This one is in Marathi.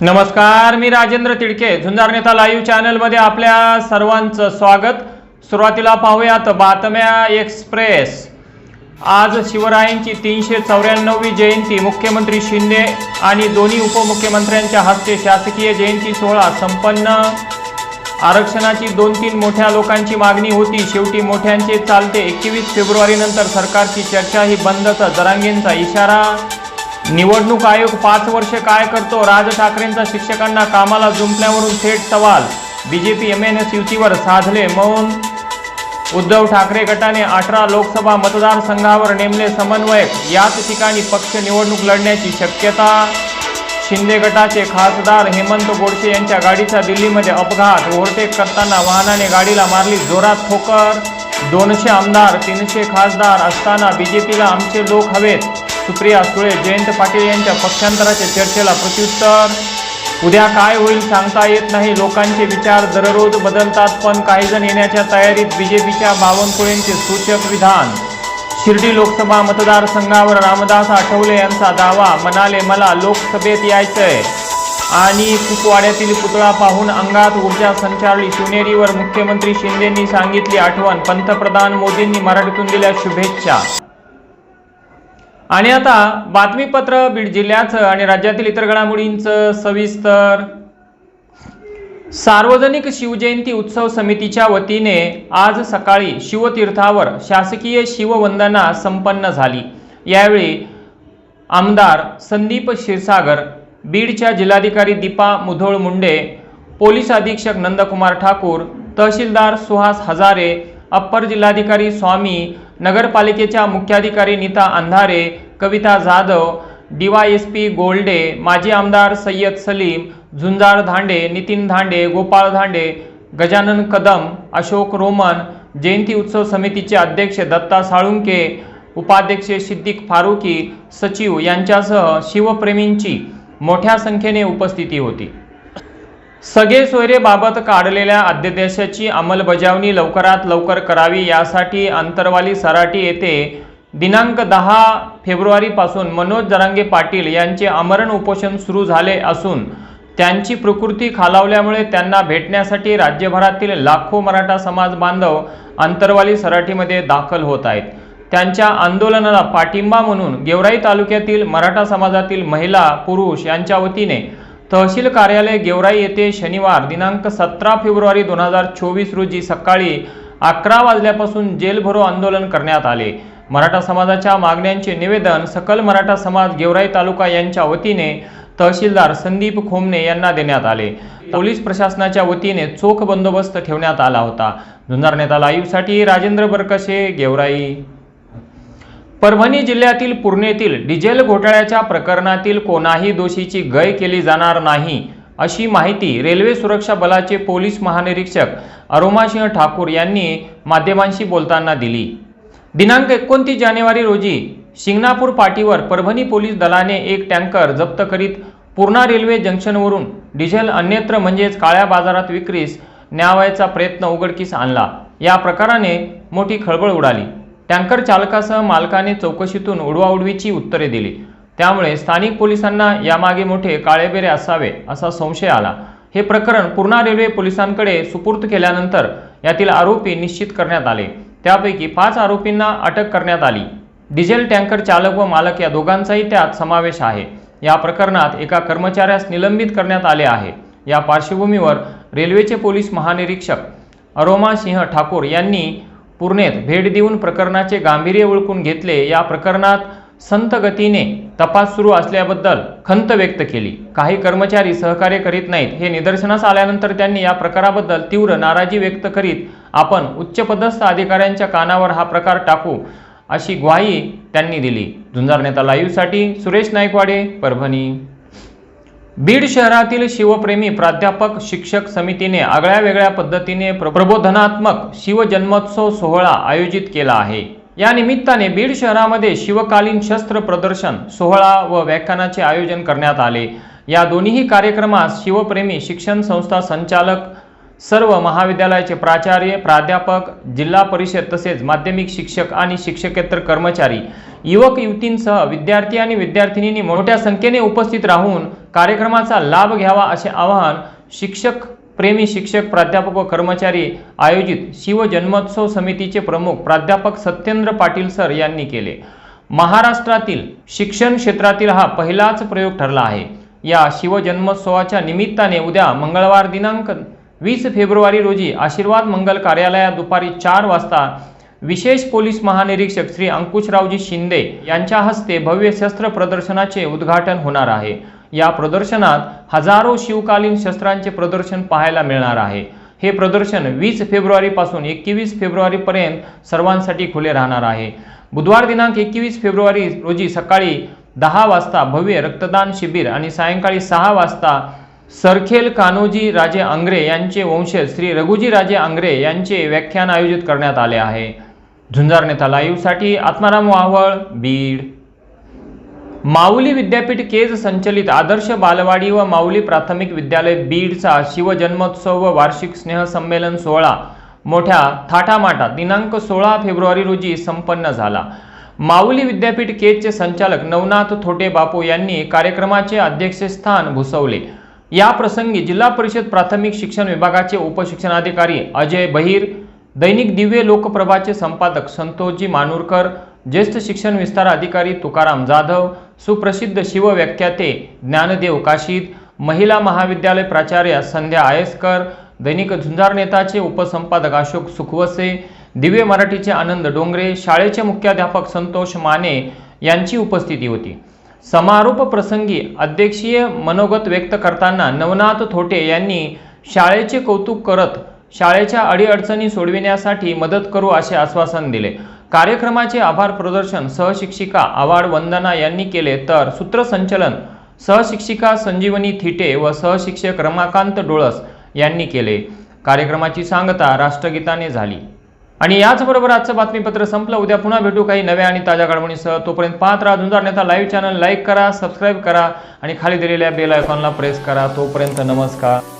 नमस्कार मी राजेंद्र तिडके. झुंजार नेता लाईव्ह चॅनलमध्ये आपल्या सर्वांचं स्वागत. सुरुवातीला पाहूयात बातम्या एक्सप्रेस. आज शिवरायांची तीनशे चौऱ्याण्णववी जयंती. मुख्यमंत्री शिंदे आणि दोन्ही उपमुख्यमंत्र्यांच्या हस्ते शासकीय जयंती सोहळा संपन्न. आरक्षणाची दोन तीन मोठ्या लोकांची मागणी होती. शेवटी मोठ्यांचे चालते. एकवीस फेब्रुवारीनंतर सरकारची चर्चा ही बंदच जरांगेंचा इशारा. निवडणूक आयोग पाच वर्ष काय करतो? राज ठाकरेंचा शिक्षकांना कामाला जुंपल्यावरून थेट सवाल. बीजेपी एम एन एस युतीवर साधले मौन. उद्धव ठाकरे गटाने अठरा लोकसभा मतदारसंघावर नेमले समन्वयक. याच ठिकाणी पक्ष निवडणूक लढण्याची शक्यता. शिंदे गटाचे खासदार हेमंत गोडसे यांच्या गाडीचा दिल्लीमध्ये अपघात. ओव्हरटेक करताना वाहनाने गाडीला मारली जोरात ठोकर. दोनशे आमदार तीनशे खासदार असताना बीजेपीला आमचे लोक हवेत. सुप्रिया सुळे जयंत पाटील यांच्या पक्षांतराच्या चर्चेला प्रत्युत्तर. उद्या काय होईल सांगता येत नाही. लोकांचे विचार दररोज बदलतात पण काही जण येण्याच्या तयारीत बीजेपीच्या बावनकुळेंचे सूचक विधान. शिर्डी लोकसभा मतदारसंघावर रामदास आठवले यांचा दावा म्हणाले मला लोकसभेत यायचंय. आणि कुपवाड्यातील पुतळा पाहून अंगात ऊर्जा संचारली. शिवनेरीवर मुख्यमंत्री शिंदेंनी सांगितली आठवण पंतप्रधान मोदींनी मराठीतून दिल्या शुभेच्छा. आणि आता बातमीपत्र बीड जिल्ह्याचं आणि राज्यातील इतर घडामोडींचं सविस्तर. सार्वजनिक शिवजयंती उत्सव समितीच्या वतीने आज सकाळी शिवतीर्थावर शासकीय शिववंदना संपन्न झाली. यावेळी आमदार संदीप क्षीरसागर बीडच्या जिल्हाधिकारी दीपा मुधोळ मुंडे पोलीस अधीक्षक नंदकुमार ठाकूर तहसीलदार सुहास हजारे अप्पर जिल्हाधिकारी स्वामी नगरपालिकेच्या मुख्याधिकारी नीता अंधारे कविता जाधव डीवायएसपी गोल्डे माजी आमदार सय्यद सलीम झुंजार धांडे नितीन धांडे गोपाळ धांडे गजानन कदम अशोक रोमन जयंती उत्सव समितीचे अध्यक्ष दत्ता साळुंके उपाध्यक्ष सिद्दीक फारुकी सचिव यांच्यासह शिवप्रेमींची मोठ्या संख्येने उपस्थिती होती. सगळे सोयरेबाबत काढलेल्या अध्यादेशाची अंमलबजावणी लवकरात लवकर करावी यासाठी अंतरवाली सराटी येथे दिनांक दहा फेब्रुवारीपासून मनोज जरांगे पाटील यांचे आमरण उपोषण सुरू झाले असून त्यांची प्रकृती खालावल्यामुळे त्यांना भेटण्यासाठी राज्यभरातील लाखो मराठा समाज बांधव अंतरवाली सराटीमध्ये दाखल होत आहेत. त्यांच्या आंदोलनाला पाठिंबा म्हणून गेवराई तालुक्यातील मराठा समाजातील महिला पुरुष यांच्या वतीने तहसील कार्यालय गेवराई येथे शनिवार दिनांक सतरा फेब्रुवारी दोन हजार चोवीस रोजी सकाळी अकरा वाजल्यापासून जेलभरो आंदोलन करण्यात आले. मराठा समाजाच्या मागण्यांचे निवेदन सकल मराठा समाज गेवराई तालुका यांच्या वतीने तहसीलदार संदीप खोमने यांना देण्यात आले. पोलीस प्रशासनाच्या वतीने चोख बंदोबस्त ठेवण्यात आला होता. जुन्नर नेता लाईव्हसाठी राजेंद्र बरकसे गेवराई. परभणी जिल्ह्यातील पूर्णेतील डिझेल घोटाळ्याच्या प्रकरणातील कोणाही दोषीची गय केली जाणार नाही अशी माहिती रेल्वे सुरक्षा बलाचे पोलीस महानिरीक्षक अरोमासिंह ठाकूर यांनी माध्यमांशी बोलताना दिली. दिनांक एकोणतीस जानेवारी रोजी शिंगणापूर पाटीवर परभणी पोलीस दलाने एक टँकर जप्त करीत पूर्णा रेल्वे जंक्शनवरून डिझेल अन्यत्र म्हणजेच काळ्या बाजारात विक्रीस न्यावायचा प्रयत्न उघडकीस आणला. या प्रकाराने मोठी खळबळ उडाली. टँकर चालकासह मालकाने चौकशीतून उडवाउडवीची उत्तरे दिली. त्यामुळे स्थानिक पोलिसांना यामागे मोठे काळेबेरे असावे असा संशय आला. हे प्रकरण पूर्णा रेल्वे पोलिसांकडे सुपूर्द केल्यानंतर यातील आरोपी निश्चित करण्यात आले. त्यापैकी पाच आरोपींना अटक करण्यात आली. डिझेल टँकर चालक व मालक या दोघांचाही त्यात समावेश आहे. या प्रकरणात एका कर्मचाऱ्यास निलंबित करण्यात आले आहे. या पार्श्वभूमीवर रेल्वेचे पोलीस महानिरीक्षक अरोमा सिंह ठाकूर यांनी पुर्णेत भेट देऊन प्रकरणाचे गांभीर्य ओळखून घेतले या प्रकरणात संत गतीने तपास सुरू असल्याबद्दल खंत व्यक्त केली. काही कर्मचारी सहकार्य करीत नाहीत. हे निदर्शनास आल्यानंतर त्यांनी या प्रकाराबद्दल तीव्र नाराजी व्यक्त करीत आपण उच्चपदस्थ अधिकाऱ्यांच्या कानावर हा प्रकार टाकू अशी ग्वाही त्यांनी दिली. झुंजार नेता लाईव्हसाठी सुरेश नाईकवाडे परभणी. बीड शहरातील शिवप्रेमी प्राध्यापक शिक्षक समितीने आगळ्या वेगळ्या पद्धतीने प्र- प्रबोधनात्मक शिवजन्मोत्सव सोहळा आयोजित केला आहे. या निमित्ताने बीड शहरामध्ये शिवकालीन शस्त्र प्रदर्शन सोहळा व व्याख्यानाचे आयोजन करण्यात आले. या दोन्ही कार्यक्रमास शिवप्रेमी शिक्षण संस्था संचालक सर्व महाविद्यालयाचे प्राचार्य प्राध्यापक जिल्हा परिषद तसेच माध्यमिक शिक्षक आणि शिक्षकेतर कर्मचारी युवक युवतींसह विद्यार्थी आणि विद्यार्थिनींनी मोठ्या संख्येने उपस्थित राहून कार्यक्रमाचा लाभ घ्यावा असे आवाहन शिक्षक प्रेमी शिक्षक प्राध्यापक व कर्मचारी आयोजित शिवजन्मोत्सव समितीचे प्रमुख प्राध्यापक सत्येंद्र पाटील सर यांनी केले. महाराष्ट्रातील शिक्षण क्षेत्रातील हा पहिलाच प्रयोग ठरला आहे. या शिवजन्मोत्सवाच्या निमित्ताने उद्या मंगळवार दिनांक वीस फेब्रुवारी रोजी आशीर्वाद मंगल कार्यालयात दुपारी चार वाजता विशेष पोलीस महानिरीक्षक श्री अंकुशरावजी शिंदे यांच्या हस्ते भव्य शस्त्र प्रदर्शनाचे उद्घाटन होणार आहे. या प्रदर्शनात हजारो शिवकालीन शस्त्रांचे प्रदर्शन पाहायला मिळणार आहे. हे प्रदर्शन वीस फेब्रुवारीपासून एकवीस फेब्रुवारीपर्यंत सर्वांसाठी खुले राहणार आहे. बुधवार दिनांक एकवीस फेब्रुवारी रोजी सकाळी दहा वाजता भव्य रक्तदान शिबिर आणि सायंकाळी सहा वाजता सरखेल कान्होजी राजे आंग्रे यांचे वंशज श्री रघुजी राजे आंग्रे यांचे व्याख्यान आयोजित करण्यात आले आहे. झुंजार नेता लाईव्हसाठी आत्माराम वाहवळ बीड. माऊली विद्यापीठ केज संचलित आदर्श बालवाडी व माऊली प्राथमिक विद्यालय बीडचा शिवजन्मोत्सव व वार्षिक स्नेहसंमेलन सोहळा. मोठ्या थाटामाटात दिनांक सोळा फेब्रुवारी रोजी संपन्न झाला. माऊली विद्यापीठ केजचे संचालक नवनाथ थोटे बापू यांनी कार्यक्रमाचे अध्यक्षस्थान भूषवले या प्रसंगी जिल्हा परिषद प्राथमिक शिक्षण विभागाचे उपशिक्षणाधिकारी अजय बहिर दैनिक दिव्य लोकप्रभाचे संपादक संतोषजी मानूरकर ज्येष्ठ शिक्षण विस्तार अधिकारी तुकाराम जाधव सुप्रसिद्ध शिवव्याख्याते ज्ञानदेव काशीद महिला महाविद्यालय प्राचार्य संध्या आयस्कर दैनिक झुंजार नेताचे उपसंपादक अशोक सुखवसे दिव्य मराठीचे आनंद डोंगरे शाळेचे मुख्याध्यापक संतोष माने यांची उपस्थिती होती. समारोप प्रसंगी अध्यक्षीय मनोगत व्यक्त करताना नवनाथ थोटे यांनी शाळेचे कौतुक करत शाळेच्या अडीअडचणी सोडविण्यासाठी मदत करू असे आश्वासन दिले. कार्यक्रमाचे आभार प्रदर्शन सहशिक्षिका आवाड वंदना यांनी केले तर सूत्रसंचलन सहशिक्षिका संजीवनी थिटे व सहशिक्षक रमाकांत डोळस यांनी केले. कार्यक्रमाची सांगता राष्ट्रगीताने झाली. आणि याचबरोबर आजचं बातमीपत्र संपलं. उद्या पुन्हा भेटू काही नव्या आणि ताज्या घडामोडींसह. तोपर्यंत पाहत राहा Zunjar Neta live channel. Like करा सबस्क्राईब करा आणि खाली दिलेल्या बेल आयकॉनला प्रेस करा. तोपर्यंत नमस्कार.